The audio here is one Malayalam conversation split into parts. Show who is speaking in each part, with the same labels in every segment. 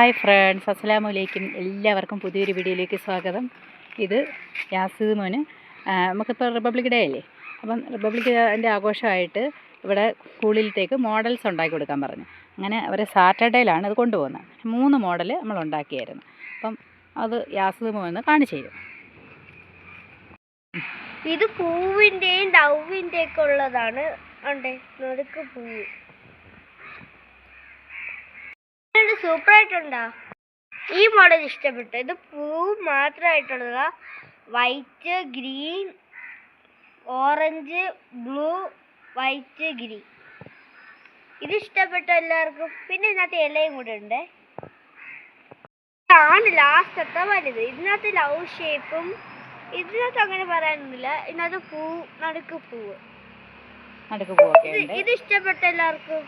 Speaker 1: ഹായ് ഫ്രണ്ട്സ് അസ്സാം വലൈക്കും എല്ലാവർക്കും പുതിയൊരു വീഡിയോയിലേക്ക് സ്വാഗതം. ഇത് യാസീദ് മോന്. നമുക്കിപ്പോൾ റിപ്പബ്ലിക് ഡേ അല്ലേ? അപ്പം റിപ്പബ്ലിക് ഡേന്റെ ആഘോഷമായിട്ട് ഇവിടെ സ്കൂളിലത്തേക്ക് മോഡൽസ് ഉണ്ടാക്കി കൊടുക്കാൻ പറഞ്ഞു. അങ്ങനെ അവർ സാറ്റർഡേയിലാണ് ഇത് കൊണ്ടുപോകുന്നത്. മൂന്ന് മോഡൽ നമ്മൾ ഉണ്ടാക്കിയായിരുന്നു. അപ്പം അത് യാസീദ് മോന് കാണിച്ചു തരും.
Speaker 2: ഇത് പൂവിന്റെയും ഡൗവിന്റെയൊക്കെ ഉള്ളതാണ്. സൂപ്പർ ആയിട്ടുണ്ടോ ഈ മോഡൽ ഇഷ്ടപ്പെട്ടു. ഇത് പൂ മാത്രമായിട്ടുള്ള white green orange blue white green. ഇത് ഇഷ്ടപ്പെട്ടു എല്ലാവർക്കും. പിന്നെ ഇതിനകത്ത് ഇലയും കൂടെ ഉണ്ട്. ഇതാണ് ലാസ്റ്റത്തെ വലുത്. ഇതിനകത്ത് ലവ് ഷേപ്പും ഇതിനകത്ത് അങ്ങനെ പറയാനൊന്നുമില്ല. ഇതിനകത്ത് പൂ നടുക്ക് പൂവ്
Speaker 1: നടുക്ക്
Speaker 2: ഇത് ഇഷ്ടപ്പെട്ട എല്ലാവർക്കും.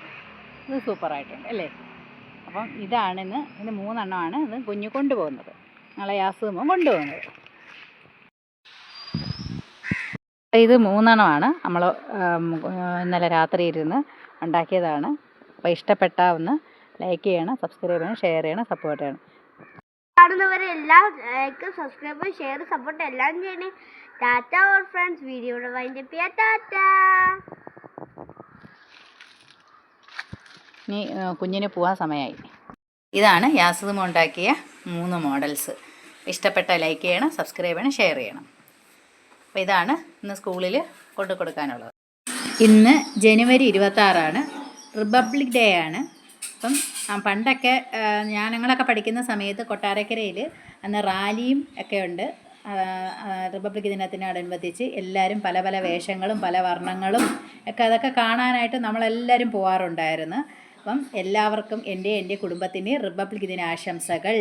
Speaker 1: ഇത് സൂപ്പറായിട്ടുണ്ട് അല്ലേ? അപ്പം ഇതാണ് ഇന്ന് ഇത് മൂന്നെണ്ണമാണ് ഇത് കുഞ്ഞ് കൊണ്ടുപോകുന്നത്. നാളെ യാസിദ് മോൻ കൊണ്ടുപോകുന്നത്. ഇത് മൂന്നെണ്ണമാണ് നമ്മൾ ഇന്നലെ രാത്രി ഇരുന്ന് ഉണ്ടാക്കിയതാണ്. അപ്പോൾ ഇഷ്ടപ്പെട്ട ഒന്ന് ലൈക്ക് ചെയ്യണം സബ്സ്ക്രൈബ് ചെയ്യണം ഷെയർ ചെയ്യണം സപ്പോർട്ട് ചെയ്യണം.
Speaker 2: കാണുന്നവരെ എല്ലാം ലൈക്ക് സബ്സ്ക്രൈബ് ഷെയർ സപ്പോർട്ട് എല്ലാം ചെയ്യണേ. ടാറ്റ ഓർ ഫ്രണ്ട്സ് വീഡിയോയുടെ ടാറ്റ!
Speaker 1: ആ, കുഞ്ഞിന് പോകാൻ സമയമായി ഇതാണ് യാസുദമ ഉണ്ടാക്കിയ മൂന്ന് മോഡൽസ്. ഇഷ്ടപ്പെട്ട ലൈക്ക് ചെയ്യണം സബ്സ്ക്രൈബ് ചെയ്യണം ഷെയർ ചെയ്യണം. അപ്പോൾ ഇതാണ് ഇന്ന് സ്കൂളിൽ കൊണ്ടു കൊടുക്കാനുള്ളത്. ഇന്ന് ജനുവരി ഇരുപത്താറാണ്. റിപ്പബ്ലിക് ഡേ ആണ്. അപ്പം പണ്ടൊക്കെ ഞാനങ്ങളൊക്കെ പഠിക്കുന്ന സമയത്ത് കൊട്ടാരക്കരയിൽ അന്ന് റാലിയും ഒക്കെ ഉണ്ട്. റിപ്പബ്ലിക് ദിനത്തിനോടനുബന്ധിച്ച് എല്ലാവരും പല പല വേഷങ്ങളും പല വർണങ്ങളും ഒക്കെ അതൊക്കെ കാണാനായിട്ട് നമ്മളെല്ലാവരും പോകാറുണ്ടായിരുന്നു അപ്പം എല്ലാവർക്കും എന്റെ എന്റെ കുടുംബത്തിന്റെ റിപ്പബ്ലിക് ദിനാശംസകൾ.